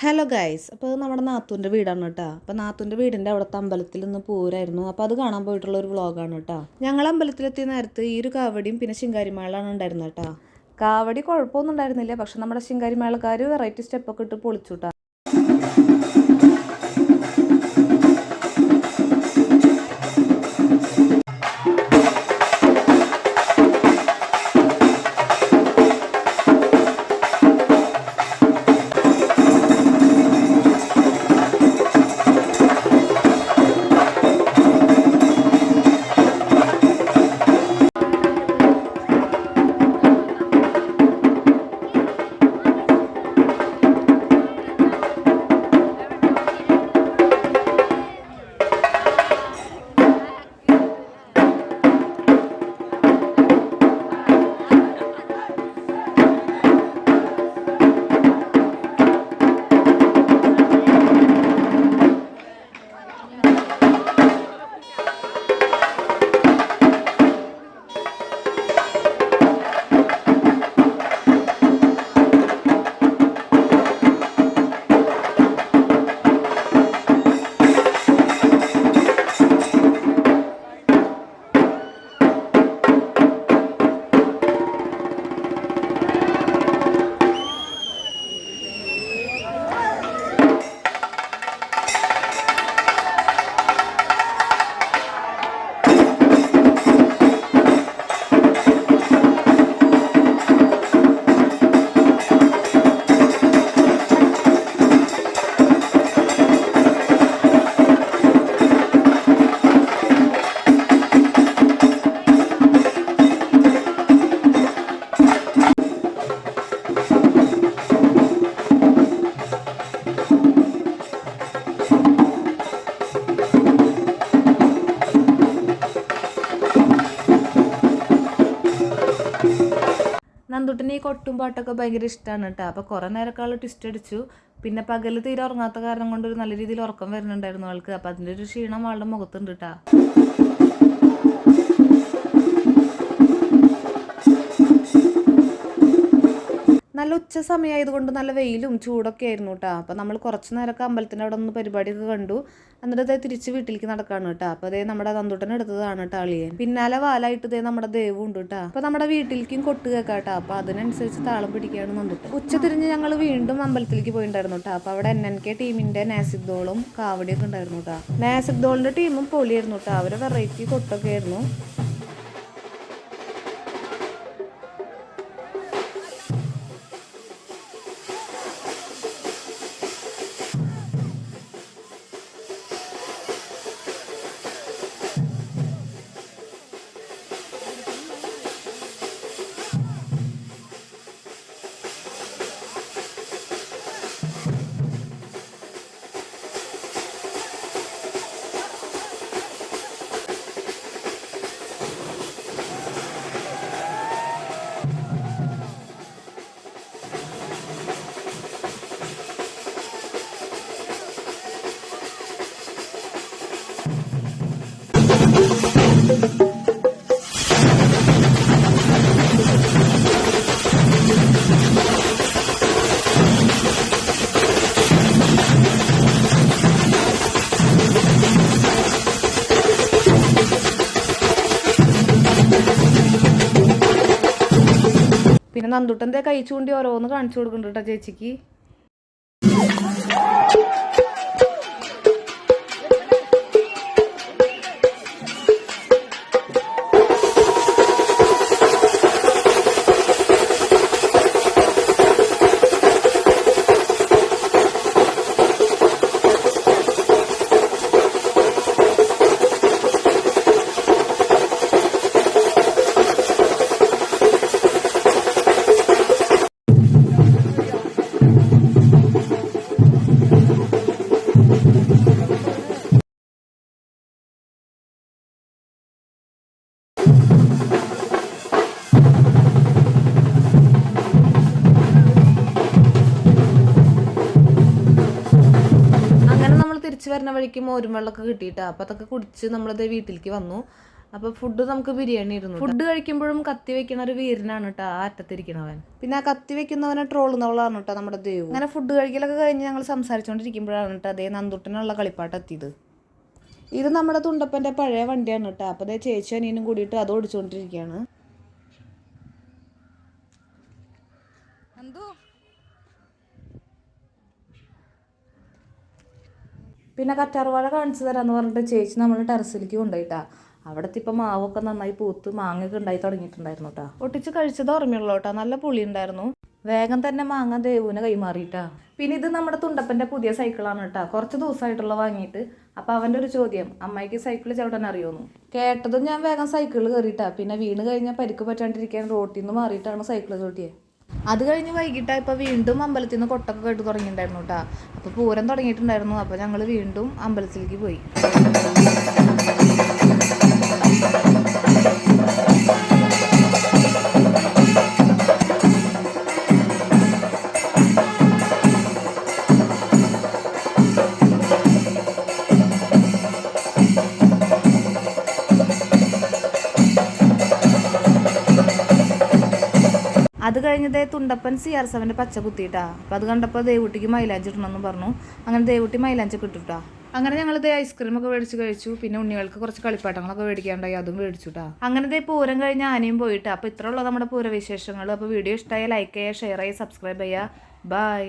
Hello guys അപ്പോൾ നമ്മുടെ നാത്തൂന്റെ വീടാണ് കേട്ടോ. അപ്പോൾ നാത്തൂന്റെ വീടിന്റെ അവിടുത്തെ അമ്പലത്തിൽ നിന്ന് പൂരായിരുന്നു. അപ്പോൾ അത് കാണാൻ പോയിട്ടുള്ള ഒരു വ്ളോഗാണ് കേട്ടോ. ഞങ്ങൾ അമ്പലത്തിലെത്തിയ നേരത്ത് ഈ ഒരു കാവടിയും പിന്നെ ശിങ്കാരിമേളാണ് ഉണ്ടായിരുന്നത് കേട്ടോ. കാവടി കുഴപ്പമൊന്നും ഉണ്ടായിരുന്നില്ല. പക്ഷെ നമ്മുടെ ശിങ്കാരിമേളക്കാർ വെറൈറ്റി സ്റ്റെപ്പൊക്കെ ഇട്ട് പൊളിച്ചു കേട്ടോ. നന്ദുട്ടിന് ഈ കൊട്ടും പാട്ടൊക്കെ ഭയങ്കര ഇഷ്ടമാണ് കേട്ടോ. അപ്പോൾ കുറേ നേരമൊക്കെ ട്വിസ്റ്റ് അടിച്ചു. പിന്നെ പകൽ തീരെ ഉറങ്ങാത്ത കാരണം കൊണ്ട് ഒരു നല്ല രീതിയിൽ ഉറക്കം വരുന്നുണ്ടായിരുന്നു ആൾക്ക്. അപ്പോൾ അതിന്റെ ഒരു ക്ഷീണം ആളുടെ മുഖത്തുണ്ട് കേട്ടോ. നല്ല ഉച്ച സമയമായതുകൊണ്ട് നല്ല വെയിലും ചൂടൊക്കെ ആയിരുന്നു കേട്ടോ അപ്പോൾ നമ്മൾ കുറച്ച് നേരമൊക്കെ അമ്പലത്തിന്റെ അവിടെ ഒന്ന് പരിപാടിയൊക്കെ കണ്ടു. എന്നിട്ട് അതേ തിരിച്ച് വീട്ടിലേക്ക് നടക്കാണ് കേട്ടോ അപ്പോൾ അതേ നമ്മുടെ തന്തുട്ടൻ എടുത്തതാണ് കേട്ടോ അളിയൻ. പിന്നാലെ വാലായിട്ട് ഇതേ നമ്മുടെ ദേവും ഉണ്ട് കേട്ടോ അപ്പോൾ നമ്മുടെ വീട്ടിലേക്കും കൊട്ട് കേട്ടോ അപ്പോൾ അതിനനുസരിച്ച് താളം പിടിക്കുകയാണ് നന്ദുട്ടൻ ഉച്ച തിരിഞ്ഞ് ഞങ്ങൾ വീണ്ടും അമ്പലത്തിലേക്ക് പോയിട്ടുണ്ടായിരുന്നു കേട്ടോ അപ്പോൾ അവിടെ എൻ എൻ കെ ടീമിന്റെ നാസിക് ദോളും കാവടിയൊക്കെ ഉണ്ടായിരുന്നു കേട്ടോ നാസിക് ദോളിന്റെ ടീമും പൊളിയായിരുന്നു കേട്ടോ അവരെ വെറൈറ്റി കൊട്ടൊക്കെ ആയിരുന്നു. പിന്നെ നന്ദുട്ടന്റെ കൈ ചൂണ്ടി ഓരോന്ന് കാണിച്ചു കൊടുക്കുന്നുണ്ട് കേട്ടോ ചേച്ചിക്ക്. തിരിച്ചു വരുന്ന വഴിക്ക് മോരും വെള്ളമൊക്കെ കിട്ടിയിട്ടാ. അപ്പം അതൊക്കെ കുടിച്ച് നമ്മളത് വീട്ടിലേക്ക് വന്നു. അപ്പോൾ ഫുഡ് നമുക്ക് ബിരിയാണി ഇരുന്നു ഫുഡ് കഴിക്കുമ്പോഴും കത്തി വെക്കണ ഒരു വീരനാണ് കേട്ടോ ആ അറ്റത്തിരിക്കണവൻ. പിന്നെ ആ കത്തി വെക്കുന്നവനെ ട്രോളുന്നവളാണ് കേട്ടോ നമ്മുടെ ദൈവം. അങ്ങനെ ഫുഡ് കഴിക്കലൊക്കെ കഴിഞ്ഞ് ഞങ്ങൾ സംസാരിച്ചുകൊണ്ടിരിക്കുമ്പോഴാണ് കേട്ടോ അതേ നന്ദുട്ടനുള്ള കളിപ്പാട്ട് എത്തിയത്. ഇത് നമ്മുടെ തുണ്ടപ്പന്റെ പഴയ വണ്ടിയാണ് കേട്ടോ അപ്പോൾ അതേ ചേച്ചി അനിയനും കൂടിയിട്ട് അത് ഓടിച്ചുകൊണ്ടിരിക്കുകയാണ് പിന്നെ കറ്റാർവാഴ കാണിച്ചു തരാമെന്ന് പറഞ്ഞിട്ട് ചേച്ചി നമ്മൾ ടെറസിലേക്ക് കൊണ്ടുപോയിട്ടാ. അവിടുത്തെ ഇപ്പം മാവൊക്കെ നന്നായി പൂത്ത് മാങ്ങയൊക്കെ ഉണ്ടായി തുടങ്ങിയിട്ടുണ്ടായിരുന്നു കേട്ടോ ഒട്ടിച്ച് കഴിച്ചത് ഓർമ്മയുള്ളൂ കേട്ടോ നല്ല പുളി ഉണ്ടായിരുന്നു. വേഗം തന്നെ മാങ്ങ ദേവുവിന് കൈമാറിയിട്ടാ. പിന്നെ ഇത് നമ്മുടെ തുണ്ടപ്പന്റെ പുതിയ സൈക്കിളാണ് കേട്ടോ കുറച്ച് ദിവസമായിട്ടുള്ള വാങ്ങിയിട്ട്. അപ്പോൾ അവന്റെ ഒരു ചോദ്യം അമ്മയ്ക്ക് സൈക്കിൾ ചവിടാൻ അറിയുമെന്ന് കേട്ടതും ഞാൻ വേഗം സൈക്കിൾ കയറിയിട്ടാ. പിന്നെ വീണ് കഴിഞ്ഞാൽ പരിക്ക് പറ്റാണ്ടിരിക്കാൻ റോട്ടിൽ നിന്ന് മാറിയിട്ടാണ് സൈക്കിൾ ചവിട്ടിയത് അത് കഴിഞ്ഞ് വൈകിട്ട് ഇപ്പോൾ വീണ്ടും അമ്പലത്തിൽ നിന്ന് കൊട്ടൊക്കെ കേട്ട് തുടങ്ങിയിട്ടുണ്ടായിരുന്നു കേട്ടോ അപ്പോൾ പൂരം തുടങ്ങിയിട്ടുണ്ടായിരുന്നു. അപ്പോൾ ഞങ്ങൾ വീണ്ടും അമ്പലത്തിലേക്ക് പോയി. അത് കഴിഞ്ഞതേ തുണ്ടപ്പൻ സി ആർ സെവന്റെ പച്ച കുത്തിയിട്ടാ. അപ്പം അത് കണ്ടപ്പോൾ ദേവുട്ടിക്ക് മൈലാഞ്ചി ഇടണമെന്ന് പറഞ്ഞു. അങ്ങനെ ദേവുട്ടി മൈലാഞ്ചി കിട്ടുട്ടാ അങ്ങനെ ഞങ്ങൾ ദേ ഐസ്ക്രീം ഒക്കെ മേടിച്ച് കഴിച്ചു. പിന്നെ ഉണ്ണികൾക്ക് കുറച്ച് കളിപ്പാട്ടങ്ങളൊക്കെ മേടിക്കാണ്ടായി. അതും മേടിച്ചുട്ടാ. അങ്ങനെ ഇതേ പൂരം കഴിഞ്ഞ് ആനയും പോയിട്ട്. അപ്പോൾ ഇത്രയുള്ള നമ്മുടെ പൂരവിശേഷങ്ങൾ അപ്പോൾ വീഡിയോ ഇഷ്ടമായ ലൈക്ക് ചെയ്യുക ഷെയർ ചെയ്യുക സബ്സ്ക്രൈബ് ചെയ്യുക. ബൈ